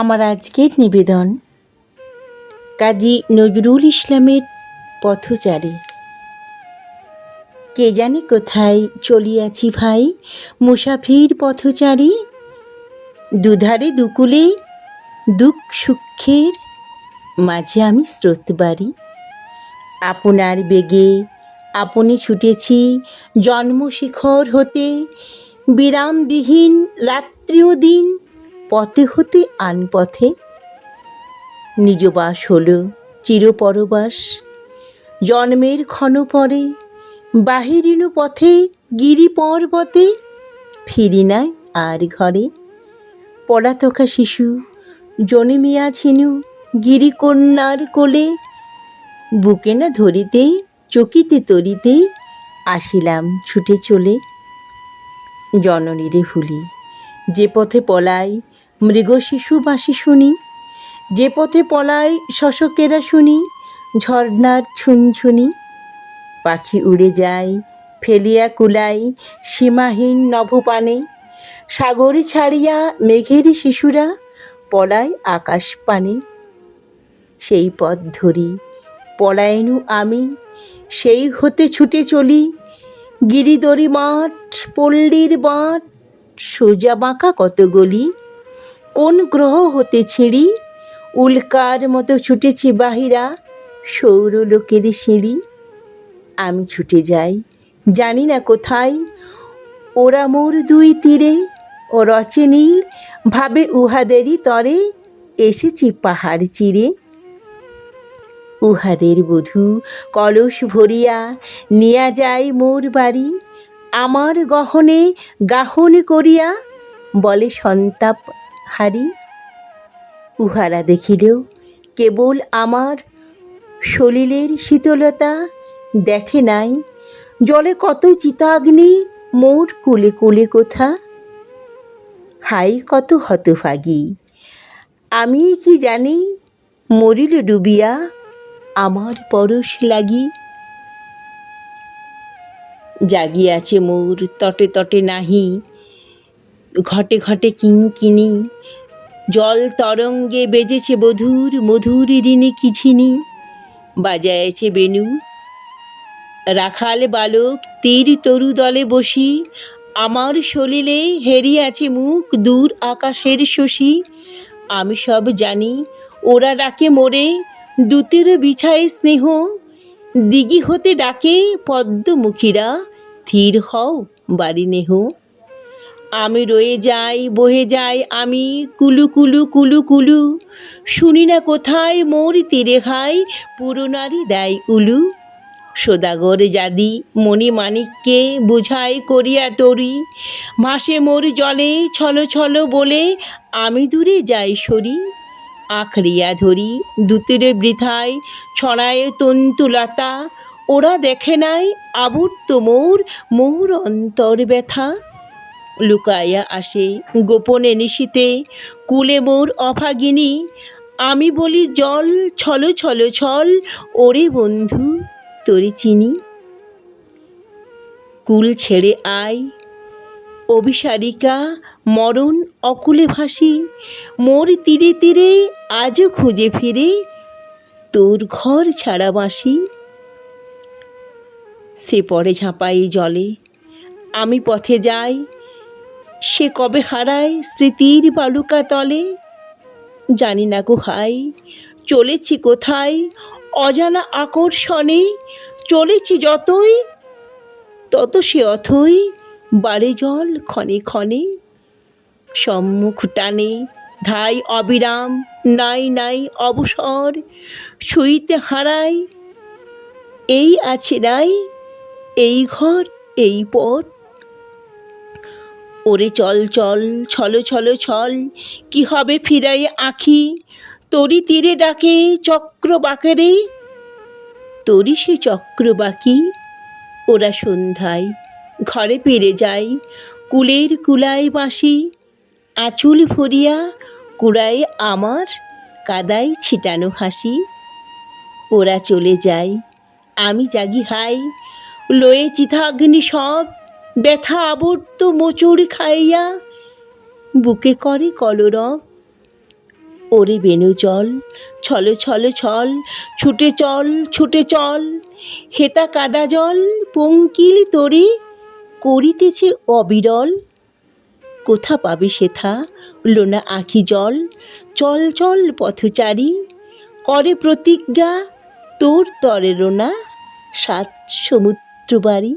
আমার আজকের নিবেদন। কাজী নজরুল ইসলামের পথচারী। কে জানে কোথায় চলিয়াছি ভাই, মুসাফির পথচারী? দুধারে দুকুলে দুঃখ সুখের মাঝে আমি স্রোতবারি আপনার বেগে আপনি ছুটেছি জন্মশিখর হতে, বিরামবিহীন রাত্রি ও দিন। পথে হতে আন পথে। নিজ বাস হল চিরপরবাস। জন্মের ক্ষণ পরে, বাহিরিনু পথে, গিরি পর্বতে, ফিরি নাই আর ঘরে। পড়াতকা শিশু জনমিয়া ছিনু গিরিকন্যার কোলে, বুকে না ধরিতেই চকিতে তরিতেই আসিলাম ছুটে চলে। জননীরে ভুলি যে পথে পলাই মৃগ শিশু বাসি শুনি যে পথে পলায় শশকেরা শুনি ঝর্নার ছুনছুনি। পাখি উড়ে যায়, ফেলিয়া কুলাই সীমাহীন নভপানে। সাগরে ছাড়িয়া মেঘের শিশুরা পলায় আকাশ পানে। সেই পথ ধরি, পলায়নু আমি, সেই হতে ছুটে চলি। গিরিদরি মাঠ, পল্লীর বাঁট, সোজা বাঁকা কত গলি। কোন গ্রহ হতে ছিঁড়ি? উল্কার মতো ছুটেছি বাহিরা সৌরলোকের সিঁড়ি। আমি ছুটে যাই, জানি না কোথায়। ওরা মোর দুই তীরে, ও রচনীর ভাবে উহাদেরই তরে, এসেছি পাহাড় চিরে। উহাদের বধূ, কলস ভরিয়া, নিয়া যায় মোর বাড়ি। আমার গহনে গাহন করিয়া, বলে সন্তাপ হারি, উহারা দেখিলেও কেবল আমার সলিলের শীতলতা দেখে নাই। জলে কত চিতাগ্নি, মোর কুলে কুলে কোথা? হাই, কত হতভাগী। আমি কি জানি, মরিল ডুবিয়া আমার পরশ লাগি। জাগিয়াছে মোর তটে তটে নাহি ঘটে ঘটে কিঙ্কিনি জল তরঙ্গে বেজেছে বধুর, মধুর ঋণে কিছিনি বাজায়েছে বেনু। রাখাল বালক তীর তরু দলে বসি। আমার সলিলে হেরিয়াছে মুখ দূর আকাশের শশী। আমি সব জানি, ওরা ডাকে মোরে, দূতের বিছায় স্নেহ। দিঘি হতে ডাকে পদ্মমুখীরা থির হও বাড়ি নেহ। আমি রয়ে যাই, বহে যাই আমি, কুলু কুলু কুলু কুলু। শুনি না কোথায় মোর তীরে খাই পুরনারি দেয় উলু। সদাগর জাদি মণি মানিককে বুঝাই করিয়া তরি। ভাসে মোর জলে ছলো ছলো বলে আমি দূরে যাই সরি। আঁকড়িয়া ধরি দুতিরে বৃথায় ছড়ায় তন্তুলতা। ওরা দেখে নাই আবর্ত মোর মোর অন্তর ব্যথা লুকাইয়া আসে। গোপনে নিশিতে কুলে মোর অভাগিনী, আমি বলি জল, ছল ছল ছল, ওরে বন্ধু, তোরে চিনি। কুল ছেড়ে আয়, অভিসারিকা, মরণ অকুলে ভাসি, মোর তীরে তীরে আজও খুঁজে ফিরে, তোর ঘর ছাড়া বাসি সে পরে ঝাঁপাই জলে, আমি পথে যাই সে কবে হারায় স্মৃতির বালুকা তলে? জানি না গো হাই, চলেছি কোথায়? অজানা আকর্ষণে চলেছি যতই। তত সে অথই বাড়ে জল ক্ষণে ক্ষণে। সম্মুখ টানে ধাই অবিরাম, নাই নাই অবসর শুইতে হারাই এই আছে নাই এই ঘর, এই পথ। ওরে চল চল, ছল ছল ছল, কি হবে ফিরাই আঁখি? তরি তীরে ডাকে চক্র বাঁকেরে। তরি সে চক্র বাকি, ওরা সন্ধ্যায় ঘরে পেরে যায় কুলের কুলায় বাসি আঁচুল ভরিয়া কুড়ায় আমার, কাদায় ছিটানো হাসি। ওরা চলে যায়, আমি জাগি হাই, লয়ে চিথাগ্নি সব ব্যথা আবর্ত মোচড় খাইয়া বুকে করে কলরব। ওরে বেনু চল, ছল ছল ছল, ছুটে চল ছুটে চল, হেতা কাদা জল, পঙ্কিল তরি করিতেছে অবিরল। কোথা পাবে সেথা লোনা আখি জল? চল চল, পথচারী, করে প্রতিজ্ঞা, তোর তরে রোনা সাত সমুদ্র বাড়ি